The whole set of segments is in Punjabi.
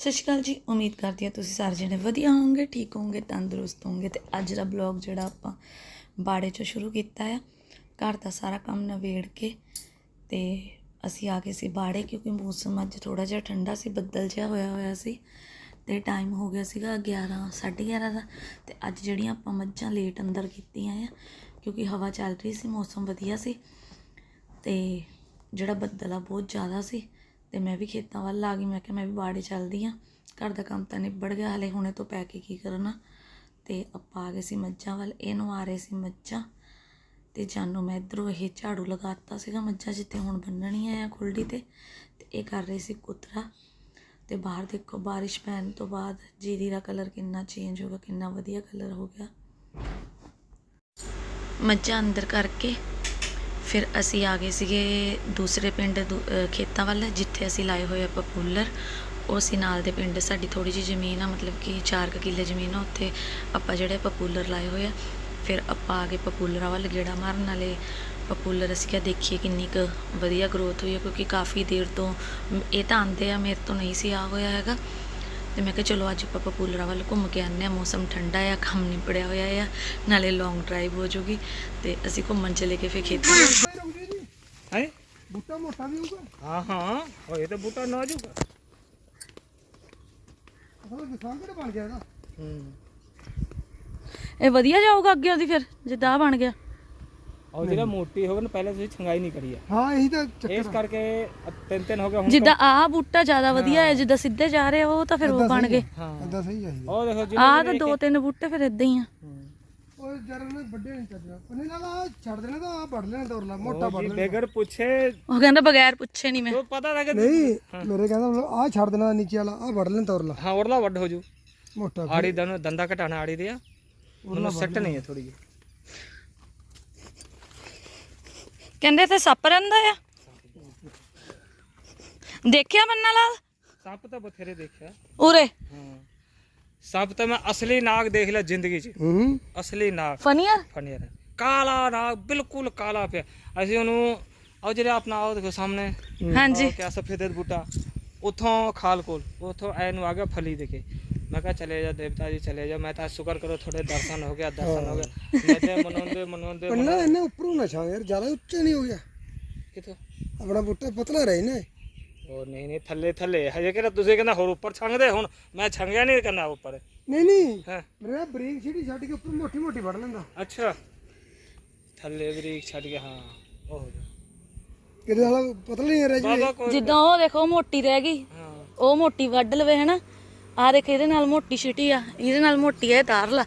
ਸਤਿ ਸ਼੍ਰੀ ਅਕਾਲ ਜੀ, ਉਮੀਦ ਕਰਦੀ ਹਾਂ ਤੁਸੀਂ ਸਾਰੇ ਜਣੇ ਵਧੀਆ ਹੋਵੋਗੇ, ਠੀਕ ਹੋਵੋਗੇ, ਤੰਦਰੁਸਤ ਹੋਵੋਗੇ ਤੇ ਅੱਜ ਦਾ ਬਲੌਗ ਜਿਹੜਾ ਆਪਾਂ ਬਾੜੇ 'ਚੋਂ ਸ਼ੁਰੂ ਕੀਤਾ ਆ, ਘਰ ਦਾ ਸਾਰਾ ਕੰਮ ਨਵੇੜ ਕੇ ਤੇ ਅਸੀਂ ਆ ਗਏ ਸੀ ਬਾੜੇ ਕਿਉਂਕਿ ਮੌਸਮ ਅੱਜ ਥੋੜਾ ਜਿਹਾ ਠੰਡਾ ਸੀ, ਬੱਦਲ ਜਿਹਾ ਹੋਇਆ ਹੋਇਆ ਸੀ ਤੇ ਟਾਈਮ ਹੋ ਗਿਆ ਸੀਗਾ 11 11:30 ਦਾ ਤੇ ਅੱਜ ਜਿਹੜੀਆਂ ਆਪਾਂ ਮੱਝਾਂ ਲੇਟ ਅੰਦਰ ਕੀਤੀਆਂ ਆ ਕਿਉਂਕਿ ਹਵਾ ਚੱਲ ਰਹੀ ਸੀ, ਮੌਸਮ ਵਧੀਆ ਸੀ ਤੇ ਜਿਹੜਾ ਬੱਦਲ ਆ ਬਹੁਤ ਜ਼ਿਆਦਾ ਸੀ ਤੇ ਮੈਂ ਵੀ ਖੇਤਾਂ ਵੱਲ ਆ ਗਈ, ਮੈਂ ਕਿਹਾ ਮੈਂ ਵੀ ਬਾੜੇ ਚੱਲਦੀ ਆ। ਘਰ ਦਾ ਕੰਮ ਤਾਂ ਨਿਬੜ ਗਿਆ, ਹਲੇ ਹੁਣੇ ਤੋਂ ਪੈ ਕੇ ਕੀ ਕਰਨਾ। ਤੇ ਆਪਾਂ ਆ ਗਏ ਸੀ ਮੱਝਾਂ ਵੱਲ ਇਹਨੂੰ ਆ ਰਹੇ ਸੀ ਮੱਝਾਂ। ਤੇ ਜਾਨੂ ਮੈਂ ਇਧਰੋਂ ਇਹ ਝਾੜੂ ਲਗਾਤਾ ਸੀਗਾ ਮੱਝਾਂ ਜਿੱਥੇ ਹੁਣ ਬੰਨਣੀਆਂ ਆ ਖੁੱਲੜੀ ਤੇ ਤੇ ਇਹ ਕਰ ਰਹੀ ਸੀ ਕੁਤਰਾ। ਤੇ ਬਾਹਰ ਦੇਖੋ ਬਾਰਿਸ਼ ਪੈਣ ਤੋਂ ਬਾਅਦ ਜੀਰੀ ਦਾ ਕਲਰ ਕਿੰਨਾ ਚੇਂਜ ਹੋ ਗਿਆ, ਕਿੰਨਾ ਵਧੀਆ ਕਲਰ ਹੋ ਗਿਆ। ਮੱਝਾਂ ਅੰਦਰ ਕਰਕੇ ਫਿਰ ਅਸੀਂ ਆ ਗਏ ਸੀਗੇ ਦੂਸਰੇ ਪਿੰਡ ਦੂ- ਖੇਤਾਂ ਵੱਲ, ਜਿੱਥੇ ਅਸੀਂ ਲਾਏ ਹੋਏ ਆ ਪਪੂਲਰ ਉਹ ਅਸੀਂ ਨਾਲ ਦੇ ਪਿੰਡ, ਸਾਡੀ ਥੋੜੀ ਜਿਹੀ ਜ਼ਮੀਨ ਆ, ਮਤਲਬ ਕਿ 4 ਕਿੱਲੇ ਜ਼ਮੀਨ ਆ, ਉੱਥੇ ਆਪਾਂ ਜਿਹੜੇ ਪਪੂਲਰ ਲਾਏ ਹੋਏ ਆ। ਫਿਰ ਆਪਾਂ ਆ ਗਏ ਪਪੂਲਰਾਂ ਵੱਲ ਗੇੜਾ ਮਾਰਨ ਵਾਲੇ ਪਪੂਲਰ ਅਸੀਂ ਕਿਹਾ ਦੇਖੀਏ ਕਿੰਨੀ ਕੁ ਵਧੀਆ ਗਰੋਥ ਹੋਈ ਹੈ ਕਿਉਂਕਿ ਕਾਫੀ ਦੇਰ ਤੋਂ ਇਹ ਤਾਂ ਆਂਦੇ ਆ, ਮੇਰੇ ਤੋਂ ਨਹੀਂ ਸੀ ਆ ਹੋਇਆ ਹੈਗਾ। ਤੇ ਮੈਂ ਕਿਹਾ ਚਲੋ ਅੱਜ ਆਪਾਂ ਪਪੂਲਰਾਂ ਵੱਲ ਘੁੰਮ ਕੇ ਆਉਂਦੇ ਆ ਮੌਸਮ ਠੰਡਾ ਆ ਕੰਮ ਨਿਬੜਿਆ ਹੋਇਆ ਆ। ਨਾਲੇ ਲੌਂਗ ਡਰਾਈਵ ਹੋ ਜੂਗੀ ਤੇ ਅਸੀਂ ਘੁੰਮਣ ਚਲੇ ਗਏ ਫਿਰ ਖੇਤਾਂ। ਹੈ? ਬੂਟਾ ਮੋਟਾ ਵੀ ਹੋਊਗਾ? ਹਾਂ ਹਾਂ। ਹੋਏ ਤੇ ਬੂਟਾ ਨਾਜ਼ੁਕ ਅਸਲ ਦਿਸਾਂ ਕਿਹੜਾ ਬਣ ਗਿਆ ਇਹਦਾ। ਹੂੰ। ਇਹ ਵਧੀਆ ਜਾਊਗਾ ਅੱਗੇ ਉਹਦੀ ਫਿਰ ਜਿੱਦਾਂ ਬਣ ਗਿਆ। ਔਰ ਜਿਹੜਾ ਮੋਟੀ ਹੋ ਗਈ ਨਾ ਪਹਿਲੇ ਤੁਸੀਂ ਛੰਗਾਈ ਨਹੀਂ ਕਰੀ ਹੈ ਹਾਂ ਇਹੀ ਤਾਂ ਇਸ ਚੱਕਰ ਕਰਕੇ ਤਿੰਨ ਤਿੰਨ ਹੋ ਗਏ ਹੁਣ ਜਿੱਦਾਂ ਆਹ ਬੂਟਾ ਜ਼ਿਆਦਾ ਵਧੀਆ ਹੈ ਜਿੱਦਾਂ ਸਿੱਧੇ ਜਾ ਰਹੇ ਉਹ ਤਾਂ ਫਿਰ ਉਹ ਬਣ ਗਏ। ਹਾਂ। ਏਦਾਂ ਸਹੀ ਚਾਹੀਦਾ ਉਹ ਦੇਖੋ ਆਹ ਤਾਂ ਦੋ ਤਿੰਨ ਬੂਟੇ ਫਿਰ ਇਦਾਂ ਹੀ ਆ। ਉਹ ਜਰ ਨੇ ਵੱਡੇ ਨਹੀਂ ਚੱਜਣਾ ਪੰਨੇ ਨਾਲ ਆ ਛੱਡ ਦੇਣਾ ਤਾਂ ਆ ਵੱਢ ਲੈਣਾ ਦੌਰ ਲਾ ਮੋਟਾ ਵੱਢ ਜੀ ਲੈਣਾ। ਬੇਗਰ ਪੁੱਛੇ। ਉਹ ਕਹਿੰਦਾ ਬਗੈਰ ਪੁੱਛੇ ਨਹੀਂ ਮੈਂ। ਤੋ ਪਤਾ ਲੱਗੇ ਨਹੀਂ ਮੇਰੇ ਕਹਿੰਦਾ ਮਤਲਬ ਆ ਛੱਡ ਦੇਣਾ ਨੀਚੇ ਵਾਲਾ ਆ ਵੱਢ ਲੈਣਾ ਦੌਰ ਲਾ ਹਾਂ ਉਰਲਾ ਵੱਡ ਹੋ ਜੂ। ਮੋਟਾ ਆੜੀ ਦਾ ਦੰਦਾ ਘਟਾਣਾ ਆੜੀ ਦੇ ਆ। ਉਹਨੂੰ ਸੈੱਟ ਨਹੀਂ ਹੈ ਥੋੜੀ ਜਿਹੀ। ਕਹਿੰਦੇ ਤੇ ਸੱਪ ਰਹਿੰਦਾ ਆ। ਦੇਖਿਆ ਮੰਨਾ ਲਾਲ? ਸੱਪ ਤਾਂ ਬਥੇਰੇ ਦੇਖਿਆ। ਉਰੇ। ਸੱਪ ਤਾਂ ਮੈਂ ਅਸਲੀ ਨਾਗ ਦੇਖ ਲਿਆ ਜ਼ਿੰਦਗੀ 'ਚ। ਹੂੰ। ਅਸਲੀ ਨਾਗ। ਫਨੀਅਰ? ਫਨੀਅਰ। ਕਾਲਾ ਨਾਗ ਬਿਲਕੁਲ ਕਾਲਾ ਪਿਆ। ਅਸੀਂ ਉਹਨੂੰ ਉਹ ਜਿਹੜਾ ਆਪਣਾ ਉਹ ਦੇਖੋ ਸਾਹਮਣੇ। ਹਾਂਜੀ। ਕਿਆ ਸਫੇਦ ਬੂਟਾ। ਉਥੋਂ ਖਾਲ ਕੋਲ ਉਥੋਂ ਐ ਨੂੰ ਆ ਗਿਆ ਫਲੀ ਦੇਖੇ ਮੈਂ ਕਿਹਾ ਚਲੇ ਜਾ ਦੇਵਤਾ ਜੀ ਚਲੇ ਜਾ। ਮੈਂ ਤਾਂ ਸ਼ੁਕਰ ਕਰੋ ਥੋੜੇ ਦਰਸ਼ਨ ਹੋ ਗਿਆ ਦਰਸ਼ਨ ਹੋ ਗਿਆ ਮੈਂ ਤੇ ਮਨੋਂਦੇ ਮਨੋਂਦੇ ਪੰਨਾ ਇਹਨੇ ਉੱਪਰੋਂ ਨਾ ਛਾਂ ਯਾਰ ਜ਼ਿਆਦਾ ਉੱਚਾ ਨਹੀਂ ਹੋ ਗਿਆ। ਕਿਥੋਂ? ਆਪਣਾ ਬੂਟਾ ਪਤਲਾ ਰਹੇ ਨੇ। ਉਹ ਨਹੀਂ ਨਹੀਂ ਥੱਲੇ ਥੱਲੇ। ਹਜੇ ਕਿਹੜਾ ਤੁਸੀਂ ਕਹਿੰਦਾ ਹੋਰ ਉੱਪਰ ਛੰਗਦੇ ਹੁਣ ਮੈਂ ਛੰਗਿਆ ਨਹੀਂ ਕਰਨਾ ਉੱਪਰ। ਨਹੀਂ ਨਹੀਂ। ਹਾਂ। ਮੇਰਾ ਬਰੀਕ ਛੀੜੀ ਛੱਡ ਕੇ ਉੱਪਰ ਮੋਟੀ ਮੋਟੀ ਵੱਢ ਲੈਂਦਾ। ਅੱਛਾ। ਥੱਲੇ ਬਰੀਕ ਛੱਡ ਕੇ ਹਾਂ। ਉਹ ਹੋ ਗਿਆ। ਕਿਤੇ ਸਾਲਾ ਪਤਲਾ ਨਹੀਂ ਰਹਿ ਜੀ ਬਾਬਾ ਕੋਈ ਜਿੱਦਾਂ ਉਹ ਦੇਖੋ ਮੋਟੀ ਰਹਿ ਗਈ। ਹਾਂ। ਉਹ ਮੋਟੀ ਵੱਢ ਲਵੇ ਹਨਾ? ਆ ਦੇਖ ਇਹਦੇ ਨਾਲ ਮੋਟੀ ਛਿਟੀ ਆ ਇਹਦੇ ਨਾਲ ਮੋਟੀ ਆ ਇਹ ਤਾਰ ਲਾ।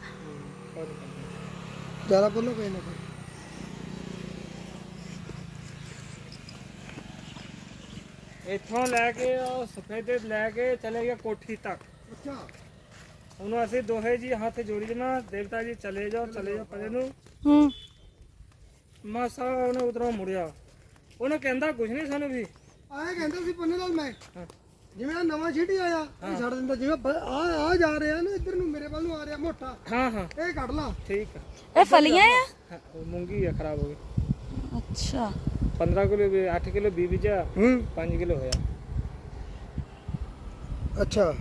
ਜ਼ਿਆਦਾ ਬੋਲੋ ਕੋਈ ਨਾ ਕੋਈ। ਇੱਥੋਂ ਲੈ ਕੇ ਉਹ ਸਫੇਦੇ ਲੈ ਕੇ ਚਲੇ ਗਿਆ ਕੋਠੀ ਤੱਕ। ਅੱਛਾ। ਉਹਨੂੰ ਅਸੀਂ ਦੋਹੇ ਜੀ ਹੱਥ ਜੋੜੀ ਜਮਾ ਦੇਵਤਾ ਜੀ ਚਲੇ ਜਾਓ ਚਲੇ ਜਾਓ ਪਰੇ ਨੂੰ। ਹੂੰ। ਮਾਸਾ ਉਹਨੇ ਉਧਰੋਂ ਮੁੜਿਆ। ਉਹਨੇ ਕਹਿੰਦਾ ਕੁਝ ਨਹੀਂ ਸਾਨੂੰ ਵੀ। ਆਏ ਕਹਿੰਦਾ ਸੀ ਪੰਨੇ ਨਾਲ ਮੈਂ। ਹਾਂ। ਜਿਵੇਂ ਆਹ ਨਵਾਂ ਛੀਟੀ ਆਇਆ ਇਹ ਛੱਡ ਦਿੰਦਾ ਜਿਵੇਂ ਆ ਆ ਜਾ ਰਿਹਾ ਨਾ ਇੱਧਰ ਨੂੰ ਮੇਰੇ ਵੱਲ ਨੂੰ ਆ ਰਿਹਾ ਮੋਟਾ। ਹਾਂ ਹਾਂ। ਇਹ ਕੱਢ ਲਾ। ਠੀਕ ਆ। ਇਹ ਫਲੀਆਂ ਆ? ਹਾਂ, ਉਹ ਮੂੰਗੀ ਆ ਖਰਾਬ ਹੋ ਗਈ। ਅੱਛਾ। 15 ਕਿਲੋ ਵੀ 8 ਕਿਲੋ ਬੀ ਬੀਜਾ ਹੂੰ। 5 ਕਿਲੋ ਹੋਇਆ। ਅੱਛਾ।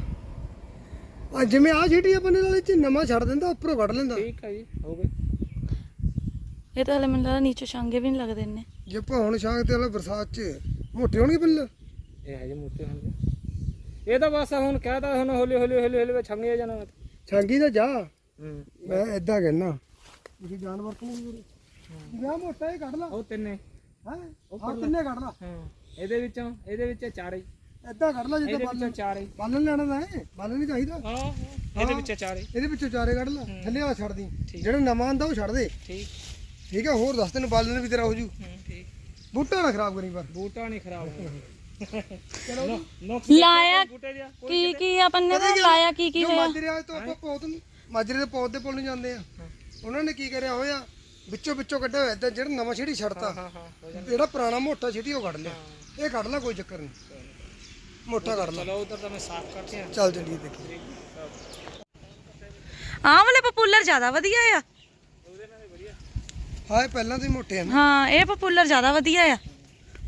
ਆ ਜਿਵੇਂ ਆ ਛੀਟੀ ਆ ਪੰਨੇ ਨਾਲ ਇਹ ਚ ਨਵਾਂ ਛੱਡ ਦਿੰਦਾ ਉੱਪਰੋਂ ਕੱਢ ਲੈਂਦਾ। ਠੀਕ ਆ ਜੀ ਹੋ ਗਏ। ਇਹ ਤਾਂ ਹਲੇ ਮੈਨੂੰ ਲੱਗਦਾ ਨੀਚੇ ਛਾਂਗੇ ਵੀ ਨਹੀਂ ਲੱਗਦੇ ਇੰਨੇ। ਜੇ ਭਾਉਣ ਛਾਂਗ ਤੇ ਵਾਲਾ ਬਰਸਾਤ ਚ ਮੋਟੇ ਹੋਣਗੇ ਪੱਲੇ ਇਹ ਹੈ ਜੀ ਮੋਟੇ ਹੋਣਗੇ। ਇਹ ਤਾਂ ਬਸ ਹੁਣ ਕਹਿਦਾ ਹੁਣ ਹੌਲੀ ਹੌਲੀ ਹੌਲੀ ਹੌਲੀ ਛੰਗੇ ਜਾਣਾ। ਛਾਂਗੀ ਤਾਂ ਜਾ। ਹੂੰ। ਮੈਂ ਏਦਾਂ ਕਹਿਣਾ ਤੁਸੀਂ ਜਾਨਵਰ ਤੋਂ ਜਿਵੇਂ ਮੋਟਾ ਇਹ ਕੱਢ ਲਾ। ਉਹ ਤਿੰਨੇ। ਹੈ? ਆ ਤਿੰਨੇ ਕੱਢ ਲਾ। ਹਾਂ। ਇਹਦੇ ਵਿੱਚੋਂ ਇਹਦੇ ਵਿੱਚ ਚਾਰ ਹੀ। ਏਦਾਂ ਕੱਢ ਲਾ ਜਿੱਦਾਂ ਬਾਲਣ ਚਾਰ ਹੀ। ਬਾਲਣ ਲੈਣਾ ਤਾਂ ਹੈ ਬਾਲਣ ਨਹੀਂ ਚਾਹੀਦਾ। ਹਾਂ ਹਾਂ, ਇਹਦੇ ਵਿੱਚੋਂ ਚਾਰ ਹੀ। ਇਹਦੇ ਵਿੱਚੋਂ ਚਾਰੇ ਕੱਢ ਲਾ। ਥੱਲੇ ਵਾਲਾ ਛੱਡ ਦੀ। ਜਿਹੜਾ ਨਵਾਂ ਆਂਦਾ ਉਹ ਛੱਡ ਦੇ। ਠੀਕ। ਠੀਕ ਹੈ ਹੋਰ ਦੱਸ ਤੈਨੂੰ ਬਾਲਣ ਵੀ ਤੇਰਾ ਹੋ ਜੂ। ਹੂੰ ਠੀਕ। ਬੂਟਾ ਨਾ ਖਰਾਬ ਕਰੀ ਪਰ ਬੂਟਾ ਨਹੀਂ ਖਰਾਬ ਹੋਣਾ। ਲਾਇਆ ਕੀ ਕੀ ਆ ਪੰਨੇ ਦਾ ਲਾਇਆ ਕੀ ਕੀ ਜੋ ਹੋਇਆ? ਮਾਜਰੇ ਤੋਂ ਆਪਾਂ ਪੌਦ ਨੂੰ ਮਾਜਰੇ ਦੇ ਪੌਦ ਦੇ ਪੁੱਲ ਨੂੰ ਜਾਂਦੇ ਆ। ਉਹਨਾਂ ਨੇ ਕੀ ਕਰਿਆ ਹੋਇਆ? ਵਿੱਚੋਂ ਵਿੱਚੋਂ ਕੱਢਿਆ ਹੋਇਆ ਏਦਾਂ ਜਿਹੜਾ ਨਵਾਂ ਛੇੜੀ ਜਾ ਜਿਹੜਾ ਪੁਰਾਣਾ ਮੋਟਾ ਛੇੜੀ ਉਹ ਕੱਢ ਲਿਆ। ਇਹ ਕੱਢ ਲਾ ਕੋਈ ਚੱਕਰ ਨਹੀਂ। ਮੋਟਾ ਕੱਢ ਲਾ। ਚਲੋ ਉਧਰ ਤਾਂ ਮੈਂ ਸਾਫ਼ ਕਰਤੇ ਆ। ਚੱਲ ਚੱਲੀਏ ਦੇਖੀ। ਆਹ ਵਾਲੇ ਪਪੂਲਰ ਜ਼ਿਆਦਾ ਵਧੀਆ ਆ। ਹਾਂ ਇਹ ਪਹਿਲਾਂ ਤੋਂ ਹੀ ਮੋਟੇ ਆ ਨਾ। ਹਾਂ ਇਹ ਪਪੂਲਰ ਜ਼ਿਆਦਾ ਵਧੀਆ ਆ।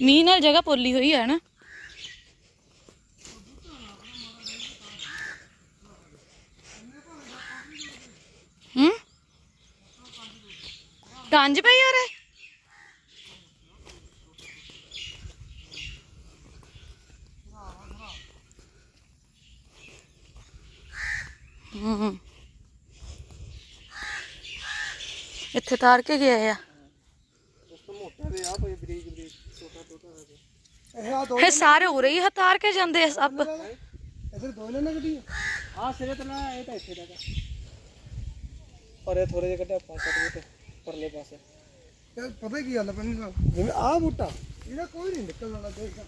ਮੀਂਹ ਨਾਲ ਜਗ੍ਹਾ ਪੋਲੀ ਹੋਈ ਹੈ ਨਾ। ਹੂੰ? ਕੰਜ ਪਈ ਯਾਰ ਹੂੰ। ਇੱਥੇ ਤਾਰ ਕੇ ਗਿਆ ਆ। ਇਹ ਸਾਰੇ ਉਰੇ ਹੀ ਹਤਾਰ ਕੇ ਜਾਂਦੇ ਆ ਸਭ ਇਧਰ ਦੋ ਲੈਣਾ ਗੱਡੀ ਆ ਸਿਰੇ ਤੇ ਨਾ ਇਹ ਤਾਂ ਇੱਥੇ ਦਾ ਪਰ ਇਹ ਥੋੜੇ ਜਿਹਾ ਕੱਢਿਆ ਪਾਸ ਕੱਢ ਤੇ ਪਰਲੇ ਪਾਸੇ ਯਾਰ ਪਤਾ ਕੀ ਗੱਲ ਪੈਣੀ ਜਿਵੇਂ ਆ ਬੂਟਾ ਇਹਦਾ ਕੋਈ ਨਹੀਂ ਨਿਕਲਣ ਵਾਲਾ ਦੇਖ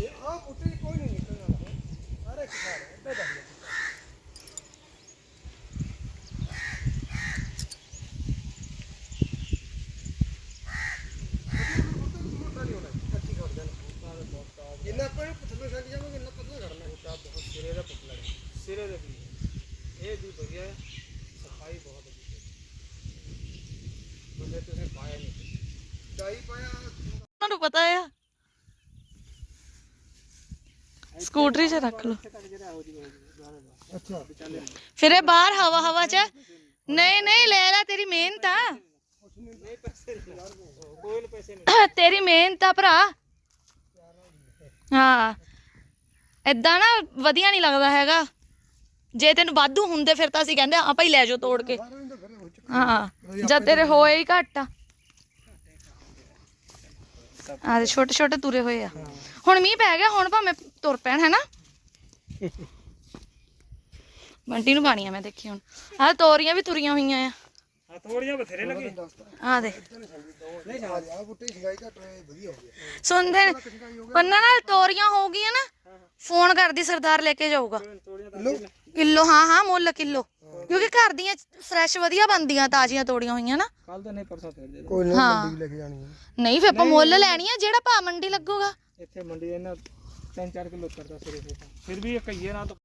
ਇਹ ਆ ਬੂਟੇ ਕੋਈ ਨਹੀਂ ਨਿਕਲਣ ਵਾਲਾ ਸਾਰੇ ਖਿਲਾੜੇ ਇੱਦਾਂ ਦਾ ਤੁਹਾਨੂੰ ਪਤਾ ਆ? ਸਕੂਟਰੀ 'ਚ ਰੱਖ ਲਓ। ਅੱਛਾ। ਫਿਰ ਇਹ ਬਾਹਰ ਹਵਾ ਹਵਾ 'ਚ ਨਹੀਂ ਨਹੀਂ ਲੈ ਲੈ ਤੇਰੀ ਮਿਹਨਤ ਆ। ਤੇਰੀ ਮਿਹਨਤ ਆ ਭਰਾ। ਹਾਂ। ਇਦਾਂ ਨਾ ਵਧੀਆ ਨਹੀਂ ਲੱਗਦਾ ਹੈਗਾ। ਜੇ ਤੈਨੂੰ ਵਾਧੂ ਹੁੰਦੇ ਫਿਰ ਤਾਂ ਅਸੀਂ ਕਹਿੰਦੇ ਆ ਭਾਈ ਲੈ ਜਾਓ ਤੋੜ ਕੇ। ਹੋ ਜਦ ਤੇਰੇ ਹੋਏ ਹੀ ਘੱਟ ਆ। ਆ ਦੇ ਛੋਟੇ ਛੋਟੇ ਤੁਰੇ ਹੋਏ ਆ। ਹੁਣ ਮੀਂਹ ਪੈ ਗਿਆ ਹੁਣ ਭਾਵੇਂ ਤੁਰ ਪੈਣ ਹੈ ਨਾ ਬੰਟੀ ਨੂੰ ਪਾਣੀ ਆ ਮੈਂ ਦੇਖੀ ਹੁਣ। ਆ ਤੋਰੀਆਂ ਵੀ ਤੁਰੀਆਂ ਹੋਈਆਂ ਆ। ਹਥੋੜੀਆਂ ਮੁੱਲ ਕਿਲੋ। ਕਿਉਂਕਿ ਘਰ ਦੀਆਂ ਫਰੈਸ਼ ਵਧੀਆ ਬਣਦੀਆਂ ਤਾਜ਼ੀਆਂ ਤੋੜੀਆਂ ਹੋਈਆਂ ਨਹੀਂ ਆਪਾਂ ਮੁੱਲ ਲੈਣੀ ਆ ਜਿਹੜਾ ਭਾ ਮੰਡੀ ਲੱਗੂਗਾ। ਇੱਥੇ ਮੰਡੀ ਇਹਨਾਂ 3-4 ਕਿਲੋ ਕਰਦਾ ਸਿਰੇ ਫਿਰ ਵੀ ਇਹ ਕਹੀਏ ਨਾ ਤਾਂ